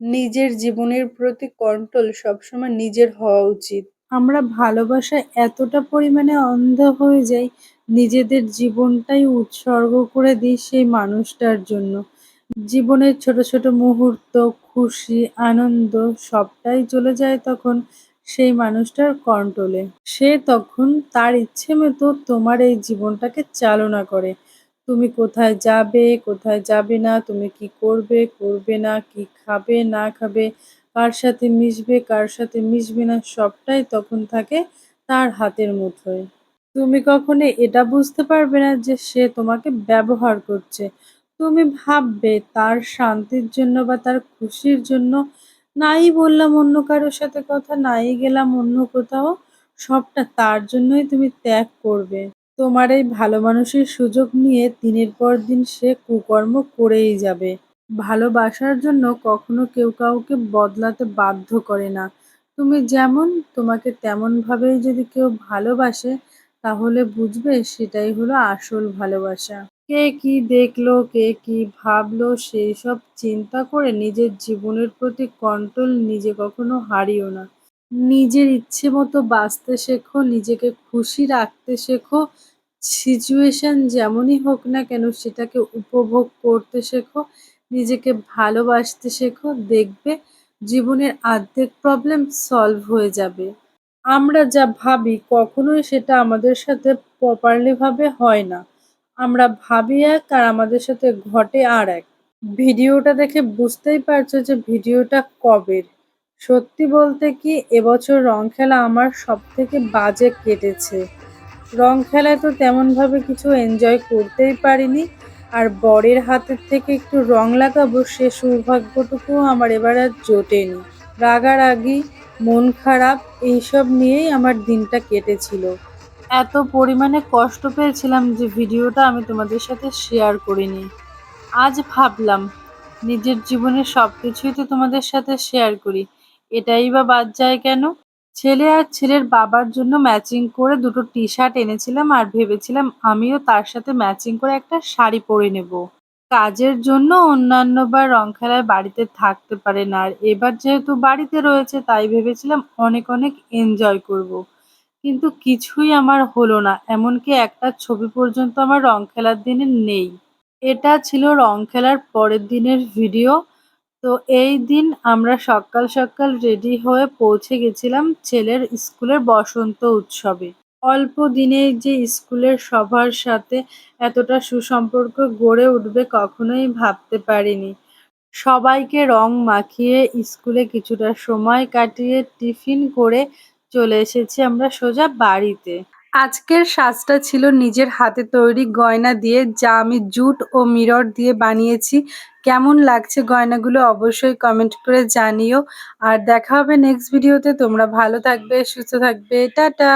নিজের জীবনের প্রতি কন্ট্রোল সবসময় নিজের হওয়া উচিত। আমরা ভালোবাসায় এতটা পরিমাণে অন্ধ হয়ে যাই, নিজেদের জীবনটাই উৎসর্গ করে দিই সেই মানুষটার জন্য। জীবনের ছোট ছোট মুহূর্ত, খুশি, আনন্দ সবটাই চলে যায় তখন সেই মানুষটার কন্ট্রোলে। সে তখন তার ইচ্ছে মতো তোমার এই জীবনটাকে চালনা করে। তুমি কোথায় যাবে কোথায় যাবে না, তুমি কি করবে করবে না, কি খাবে, না খাবে, কার সাথে মিশবে, কার সাথে মিশবে না, সবটাই তখন থাকে তার হাতের মুঠোয়। তুমি কখনো এটা বুঝতে পারবে না যে সে তোমাকে ব্যবহার করছে। তুমি ভাববে তার শান্তির জন্য বা তার খুশির জন্য, নাই বললাম অন্য কারোর সাথে কথা, নাই গেলাম অন্য কোথাও। সবটা তার জন্যই তুমি ত্যাগ করবে। তোমার এই ভালো মানুষের সুযোগ নিয়ে দিনের পর দিন সে কুকর্ম করেই যাবে। ভালোবাসার জন্য কখনো কেউ কাউকে বদলাতে বাধ্য করে না। তুমি যেমন তোমাকে তেমনভাবেই যদি কেউ ভালোবাসে, তাহলে বুঝবে সেটাই হলো আসল ভালোবাসা। কে কি দেখল, কে কি ভাবলো, সেই সব চিন্তা করে নিজের জীবনের প্রতি কন্ট্রোল নিজে কখনো হারিও না। নিজের ইচ্ছে মতো বাঁচতে শেখো, নিজেকে খুশি রাখতে শেখো সিচুয়েশন যেমনই হোক না কেন সেটাকে উপভোগ করতে শেখো, নিজেকে ভালোবাসতে শেখো, দেখবে জীবনের আর্ধেক প্রবলেম সলভ হয়ে যাবে। আমরা যা ভাবি কখনোই সেটা আমাদের সাথে প্রপারলি ভাবে হয় না। আমরা ভাবি এক আর আমাদের সাথে ঘটে আর এক। ভিডিওটা দেখে বুঝতেই পারছ যে ভিডিওটা কবের। সত্যি বলতে কি, এবছর রং খেলা আমার সব থেকে বাজে কেটেছে। রং খেলায় তো তেমনভাবে কিছু এনজয় করতেই পারিনি, আর বরের হাতের থেকে একটু রং লাগাবো সে সৌভাগ্যটুকুও আমার এবার আর জোটেনি। রাগারাগি, মন খারাপ, এইসব নিয়েই আমার দিনটা কেটেছিল। এত পরিমাণে কষ্ট পেয়েছিলাম যে ভিডিওটা আমি তোমাদের সাথে শেয়ার করিনি। আজ ভাবলাম, নিজের জীবনের সব কিছুই তো তোমাদের সাথে শেয়ার করি। এটাই বা বাদ যায় কেন? ছেলে আর ছেলের বাবার জন্য ম্যাচিং করে দুটো টি শার্ট এনেছিলাম আর ভেবেছিলাম আমিও তার সাথে ম্যাচিং করে একটা শাড়ি পরে নেব। কাজের জন্য অন্যান্য বার রং খেলায় বাড়িতে থাকতে পারে না আর এবার যেহেতু বাড়িতে রয়েছে তাই ভেবেছিলাম অনেক অনেক এনজয় করব। কিন্তু কিছুই আমার হলো না, এমনকি একটা ছবি পর্যন্ত আমার রং খেলার দিনে নেই। এটা ছিল রং খেলার পরের দিনের ভিডিও তো এই দিন আমরা সকাল সকাল রেডি হয়ে পৌঁছে গেছিলাম ছেলের স্কুলের বসন্ত উৎসবে। অল্প দিনেই যে স্কুলের সবার সাথে এতটা সুসম্পর্ক গড়ে উঠবে কখনোই ভাবতে পারিনি। সবাইকে রং মাখিয়ে স্কুলে কিছুটা সময় কাটিয়ে টিফিন করে চলে এসেছি আমরা সোজা বাড়িতে। আজকের সাজটা ছিল নিজের হাতে তৈরি গয়না দিয়ে, যা আমি জুট ও মিরর দিয়ে বানিয়েছি। কেমন লাগছে গয়নাগুলো অবশ্যই কমেন্ট করে জানিও। আর দেখা হবে নেক্সট ভিডিওতে তোমরা ভালো থাকবে, সুস্থ থাকবে। টাটা!